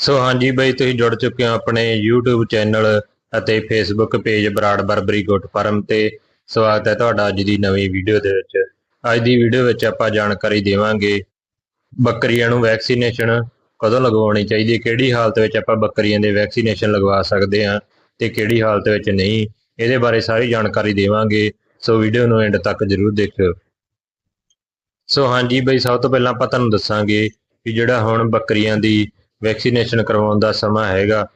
ਸੋ ਹਾਂਜੀ ਬਈ, ਤੁਸੀਂ ਜੁੜ ਚੁੱਕੇ ਹੋ ਆਪਣੇ YouTube ਚੈਨਲ ਅਤੇ Facebook ਪੇਜ ਬਰਾੜ ਬਰਬਰੀ ਗੁੱਟ ਫਾਰਮ ਤੇ। ਸਵਾਗਤ ਹੈ ਤੁਹਾਡਾ ਅੱਜ ਦੀ ਨਵੀਂ ਵੀਡੀਓ ਦੇ ਵਿੱਚ। ਅੱਜ ਦੀ ਵੀਡੀਓ ਵਿੱਚ ਆਪਾਂ ਜਾਣਕਾਰੀ ਦੇਵਾਂਗੇ ਬੱਕਰੀਆਂ ਨੂੰ ਵੈਕਸੀਨੇਸ਼ਨ ਕਦੋਂ ਲਗਵਾਉਣੀ ਚਾਹੀਦੀ ਹੈ, ਕਿਹੜੀ ਹਾਲਤ ਵਿੱਚ ਆਪਾਂ ਬੱਕਰੀਆਂ ਦੇ ਵੈਕਸੀਨੇਸ਼ਨ ਲਗਵਾ ਸਕਦੇ ਹਾਂ ਤੇ ਕਿਹੜੀ ਹਾਲਤ ਵਿੱਚ ਨਹੀਂ, ਇਹਦੇ ਬਾਰੇ ਸਾਰੀ ਜਾਣਕਾਰੀ ਦੇਵਾਂਗੇ। ਸੋ ਵੀਡੀਓ ਨੂੰ ਐਂਡ ਤੱਕ ਜਰੂਰ ਦੇਖਿਓ। ਸੋ ਹਾਂਜੀ ਬਈ, ਸਭ ਤੋਂ ਪਹਿਲਾਂ ਆਪਾਂ ਤੁਹਾਨੂੰ ਦੱਸਾਂਗੇ ਕਿ ਜਿਹੜਾ ਹੁਣ ਬੱਕਰੀਆਂ ਦੀ ਵੈਕਸੀਨੇਸ਼ਨ ਕਰਵਾਉਣ ਦਾ ਸਮਾਂ ਹੈਗਾ,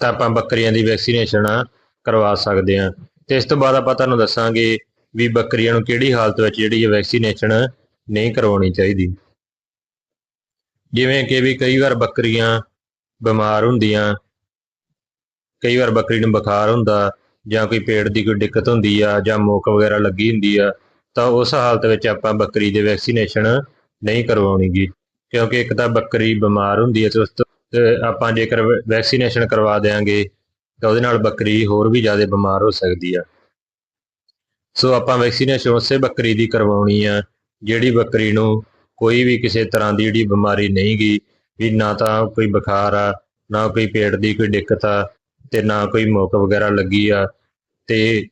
ਤਾਂ ਆਪਾਂ ਬੱਕਰੀਆਂ ਦੀ ਵੈਕਸੀਨੇਸ਼ਨ ਕਰਵਾ ਸਕਦੇ ਹਾਂ। ਤੇ ਇਸ ਤੋਂ ਬਾਅਦ ਆਪਾਂ ਤੁਹਾਨੂੰ ਦੱਸਾਂਗੇ ਵੀ ਬੱਕਰੀਆਂ ਨੂੰ ਕਿਹੜੀ ਹਾਲਤ ਵਿੱਚ ਜਿਹੜੀ ਹੈ ਵੈਕਸੀਨੇਸ਼ਨ ਨਹੀਂ ਕਰਵਾਉਣੀ ਚਾਹੀਦੀ। ਜਿਵੇਂ ਕਿ ਵੀ ਕਈ ਵਾਰ ਬੱਕਰੀਆਂ ਬਿਮਾਰ ਹੁੰਦੀਆਂ, ਕਈ ਵਾਰ ਬੱਕਰੀ ਨੂੰ ਬੁਖਾਰ ਹੁੰਦਾ, ਜਾਂ ਕੋਈ ਪੇਟ ਦੀ ਕੋਈ ਦਿੱਕਤ ਹੁੰਦੀ ਆ, ਜਾਂ ਮੋਕ ਵਗੈਰਾ ਲੱਗੀ ਹੁੰਦੀ ਆ, ਤਾਂ ਉਸ ਹਾਲਤ ਵਿੱਚ ਆਪਾਂ ਬੱਕਰੀ ਦੇ ਵੈਕਸੀਨੇਸ਼ਨ ਨਹੀਂ ਕਰਵਾਉਣੀਗੀ ਕਿਉਂਕਿ ਇੱਕ ਤਾਂ ਬੱਕਰੀ ਬਿਮਾਰ ਹੁੰਦੀ ਹੈ ਤੇ ਉਸ ਤੋਂ ਆਪਾਂ ਜੇਕਰ ਵੈਕਸੀਨੇਸ਼ਨ ਕਰਵਾ ਦੇਾਂਗੇ ਤਾਂ ਉਹਦੇ ਨਾਲ ਬੱਕਰੀ ਹੋਰ ਵੀ ਜ਼ਿਆਦਾ ਬਿਮਾਰ ਹੋ ਸਕਦੀ ਆ। ਸੋ ਆਪਾਂ ਵੈਕਸੀਨੇਸ਼ਨ ਉਸੇ ਬੱਕਰੀ ਦੀ ਕਰਵਾਉਣੀ ਆ, ਜਿਹੜੀ ਬੱਕਰੀ ਨੂੰ ਕੋਈ ਵੀ ਕਿਸੇ ਤਰ੍ਹਾਂ ਦੀ ਜਿਹੜੀ ਬਿਮਾਰੀ ਨਹੀਂ ਗਈ, ਵੀ ਨਾ ਤਾਂ ਕੋਈ ਬੁਖਾਰ ਆ, ਨਾ ਕੋਈ ਪੇਟ ਦੀ ਕੋਈ ਦਿੱਕਤ ਆ, ਤੇ ਨਾ ਕੋਈ ਮੋਕ ਵਗੈਰਾ ਲੱਗੀ ਆ, ਤੇ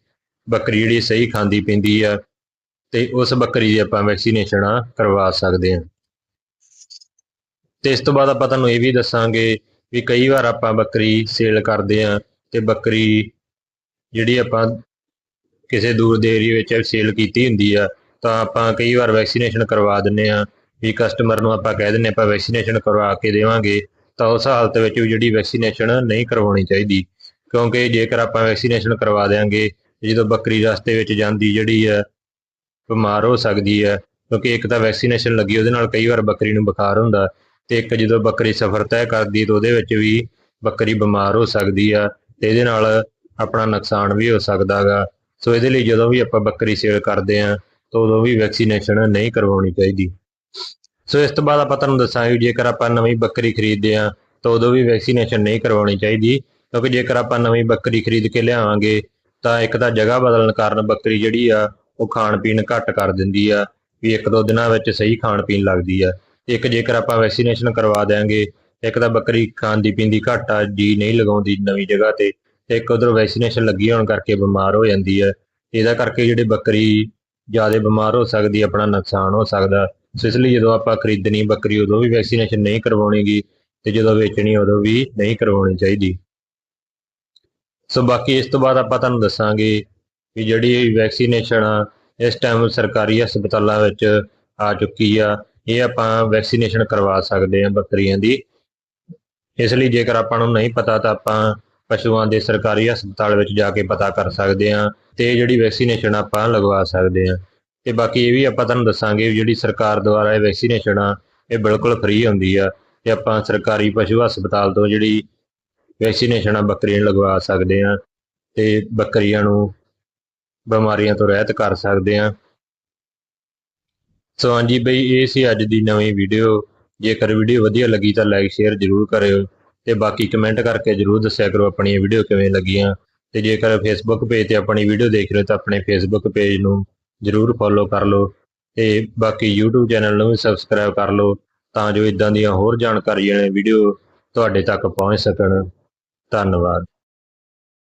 ਬੱਕਰੀ ਜਿਹੜੀ ਸਹੀ ਖਾਂਦੀ ਪੀਂਦੀ ਆ, ਤੇ ਉਸ ਬੱਕਰੀ ਦੀ ਆਪਾਂ ਵੈਕਸੀਨੇਸ਼ਨ ਕਰਵਾ ਸਕਦੇ ਹਾਂ ਤੇ ਇਸ ਤੋਂ ਬਾਅਦ ਆਪਾਂ ਤੁਹਾਨੂੰ ਇਹ ਵੀ ਦੱਸਾਂਗੇ ਵੀ ਕਈ ਵਾਰ ਆਪਾਂ ਬੱਕਰੀ ਸੇਲ ਕਰਦੇ ਆ ਤੇ ਬੱਕਰੀ ਜਿਹੜੀ ਆਪਾਂ ਕਿਸੇ ਦੂਰ ਦੇ ਏਰੀਆ ਵਿੱਚ ਸੇਲ ਕੀਤੀ ਹੁੰਦੀ ਆ, ਤਾਂ ਆਪਾਂ ਕਈ ਵਾਰ ਵੈਕਸੀਨੇਸ਼ਨ ਕਰਵਾ ਦਿੰਨੇ ਆ ਵੀ ਕਸਟਮਰ ਨੂੰ ਆਪਾਂ ਕਹਿ ਦਿੰਨੇ ਆਪਾਂ ਵੈਕਸੀਨੇਸ਼ਨ ਕਰਵਾ ਕੇ ਦੇਵਾਂਗੇ, ਤਾਂ ਉਸ ਹਾਲਤ ਵਿੱਚ ਵੀ ਜਿਹੜੀ ਵੈਕਸੀਨੇਸ਼ਨ ਨਹੀਂ ਕਰਵਾਉਣੀ ਚਾਹੀਦੀ। ਕਿਉਂਕਿ ਜੇਕਰ ਆਪਾਂ ਵੈਕਸੀਨੇਸ਼ਨ ਕਰਵਾ ਦੇਾਂਗੇ ਜਦੋਂ ਬੱਕਰੀ ਰਸਤੇ ਵਿੱਚ ਜਾਂਦੀ ਜਿਹੜੀ ਆ, ਬਿਮਾਰ ਹੋ ਸਕਦੀ ਹੈ ਕਿਉਂਕਿ ਇੱਕ ਤਾਂ ਵੈਕਸੀਨੇਸ਼ਨ ਲੱਗੀ, ਉਹਦੇ ਨਾਲ ਕਈ ਵਾਰ ਬੱਕਰੀ ਨੂੰ ਬੁਖਾਰ ਹੁੰਦਾ ਤੇ ਇੱਕ ਜਦੋਂ ਬੱਕਰੀ ਸਫ਼ਰ ਤੈਅ ਕਰਦੀ ਤਾਂ ਉਹਦੇ ਵਿੱਚ ਵੀ ਬੱਕਰੀ ਬਿਮਾਰ ਹੋ ਸਕਦੀ ਆ ਤੇ ਇਹਦੇ ਨਾਲ ਆਪਣਾ ਨੁਕਸਾਨ ਵੀ ਹੋ ਸਕਦਾਗਾ ਸੋ ਇਹਦੇ ਲਈ ਜਦੋਂ ਵੀ ਆਪਾਂ ਬੱਕਰੀ ਸੇਲ ਕਰਦੇ ਆ ਤਾਂ ਉਦੋਂ ਵੀ ਵੈਕਸੀਨੇਸ਼ਨ ਨਹੀਂ ਕਰਵਾਉਣੀ ਚਾਹੀਦੀ। ਸੋ ਇਸ ਤੋਂ ਬਾਅਦ ਆਪਾਂ ਤੁਹਾਨੂੰ ਦੱਸਾਂਗੇ ਜੇਕਰ ਆਪਾਂ ਨਵੀਂ ਬੱਕਰੀ ਖਰੀਦਦੇ ਆ ਤਾਂ ਉਦੋਂ ਵੀ ਵੈਕਸੀਨੇਸ਼ਨ ਨਹੀਂ ਕਰਵਾਉਣੀ ਚਾਹੀਦੀ ਕਿਉਂਕਿ ਜੇਕਰ ਆਪਾਂ ਨਵੀਂ ਬੱਕਰੀ ਖਰੀਦ ਕੇ ਲਿਆਵਾਂਗੇ ਤਾਂ ਇੱਕ ਤਾਂ ਜਗ੍ਹਾ ਬਦਲਣ ਕਾਰਨ ਬੱਕਰੀ ਜਿਹੜੀ ਆ ਉਹ ਖਾਣ ਪੀਣ ਘੱਟ ਕਰ ਦਿੰਦੀ ਆ, ਵੀ ਇੱਕ ਦੋ ਦਿਨਾਂ ਵਿੱਚ ਸਹੀ ਖਾਣ ਪੀਣ ਲੱਗਦੀ ਆ। ਇੱਕ ਜੇਕਰ ਆਪਾਂ ਵੈਕਸੀਨੇਸ਼ਨ ਕਰਵਾ ਦੇਾਂਗੇ ਇੱਕ ਤਾਂ ਬੱਕਰੀ ਖਾਂਦੀ ਪੀਂਦੀ ਘੱਟ ਆ, ਜੀ ਨਹੀਂ ਲਗਾਉਂਦੀ ਨਵੀਂ ਜਗ੍ਹਾ ਤੇ ਤੇ ਇੱਕ ਉਧਰ ਵੈਕਸੀਨੇਸ਼ਨ ਲੱਗੀ ਹੋਣ ਕਰਕੇ ਬਿਮਾਰ ਹੋ ਜਾਂਦੀ ਹੈ ਇਹਦਾ ਕਰਕੇ ਜਿਹੜੇ ਬੱਕਰੀ ਜ਼ਿਆਦਾ ਬਿਮਾਰ ਹੋ ਸਕਦੀ, ਆਪਣਾ ਨੁਕਸਾਨ ਹੋ ਸਕਦਾ। ਸੋ ਇਸ ਲਈ ਜਦੋਂ ਆਪਾਂ ਖਰੀਦਣੀ ਬੱਕਰੀ, ਉਦੋਂ ਵੀ ਵੈਕਸੀਨੇਸ਼ਨ ਨਹੀਂ ਕਰਵਾਉਣੀਗੀ, ਤੇ ਜਦੋਂ ਵੇਚਣੀ, ਉਦੋਂ ਵੀ ਨਹੀਂ ਕਰਵਾਉਣੀ ਚਾਹੀਦੀ। ਸੋ ਬਾਕੀ ਇਸ ਤੋਂ ਬਾਅਦ ਆਪਾਂ ਤੁਹਾਨੂੰ ਦੱਸਾਂਗੇ ਵੀ ਜਿਹੜੀ ਵੈਕਸੀਨੇਸ਼ਨ ਆ, ਇਸ ਟਾਈਮ ਸਰਕਾਰੀ ਹਸਪਤਾਲਾਂ ਵਿੱਚ ਆ ਚੁੱਕੀ ਆ। ਇਹ ਆਪਾਂ ਵੈਕਸੀਨੇਸ਼ਨ ਕਰਵਾ ਸਕਦੇ ਹਾਂ ਬੱਕਰੀਆਂ ਦੀ। ਇਸ ਲਈ ਜੇਕਰ ਆਪਾਂ ਨੂੰ ਨਹੀਂ ਪਤਾ ਤਾਂ ਆਪਾਂ ਪਸ਼ੂਆਂ ਦੇ ਸਰਕਾਰੀ ਹਸਪਤਾਲ ਵਿੱਚ ਜਾ ਕੇ ਪਤਾ ਕਰ ਸਕਦੇ ਹਾਂ ਤੇ ਇਹ ਜਿਹੜੀ ਵੈਕਸੀਨੇਸ਼ਨ ਆਪਾਂ ਲਗਵਾ ਸਕਦੇ ਹਾਂ। ਤੇ ਬਾਕੀ ਇਹ ਵੀ ਆਪਾਂ ਤੁਹਾਨੂੰ ਦੱਸਾਂਗੇ ਵੀ ਜਿਹੜੀ ਸਰਕਾਰ ਦੁਆਰਾ ਇਹ ਵੈਕਸੀਨੇਸ਼ਨ ਆ, ਇਹ ਬਿਲਕੁਲ ਫ੍ਰੀ ਹੁੰਦੀ ਆ ਤੇ ਆਪਾਂ ਸਰਕਾਰੀ ਪਸ਼ੂ ਹਸਪਤਾਲ ਤੋਂ ਜਿਹੜੀ ਵੈਕਸੀਨੇਸ਼ਨ ਆ ਬੱਕਰੀਆਂ ਲਗਵਾ ਸਕਦੇ ਹਾਂ ਤੇ ਬੱਕਰੀਆਂ ਨੂੰ ਬਿਮਾਰੀਆਂ ਤੋਂ ਰਹਿਤ ਕਰ ਸਕਦੇ ਹਾਂ। ਸੋ ਹਾਂਜੀ ਬਈ, ਇਹ ਸੀ ਅੱਜ ਦੀ ਨਵੀਂ ਵੀਡੀਓ ਜੇਕਰ ਵੀਡੀਓ ਵਧੀਆ ਲੱਗੀ ਤਾਂ ਲਾਈਕ ਸ਼ੇਅਰ ਜ਼ਰੂਰ ਕਰਿਓ ਤੇ ਬਾਕੀ ਕਮੈਂਟ ਕਰਕੇ ਜ਼ਰੂਰ ਦੱਸਿਆ ਕਰੋ ਆਪਣੀ ਵੀਡੀਓ ਕਿਵੇਂ ਲੱਗੀਆਂ। ਤੇ ਜੇਕਰ ਫੇਸਬੁੱਕ ਪੇਜ ਤੇ ਆਪਣੀ ਵੀਡੀਓ ਦੇਖ ਰਹੇ ਹੋ ਤਾਂ ਆਪਣੇ ਫੇਸਬੁੱਕ ਪੇਜ ਨੂੰ ਜ਼ਰੂਰ ਫੋਲੋ ਕਰ ਲਓ ਤੇ ਬਾਕੀ YouTube ਚੈਨਲ ਨੂੰ ਵੀ ਸਬਸਕ੍ਰਾਈਬ ਕਰ ਲਓ ਤਾਂ ਜੋ ਇਦਾਂ ਦੀਆਂ ਹੋਰ ਜਾਣਕਾਰੀ ਨੇ ਵੀਡੀਓ ਤੁਹਾਡੇ ਤੱਕ ਪਹੁੰਚ ਸਕਣ। ਧੰਨਵਾਦ।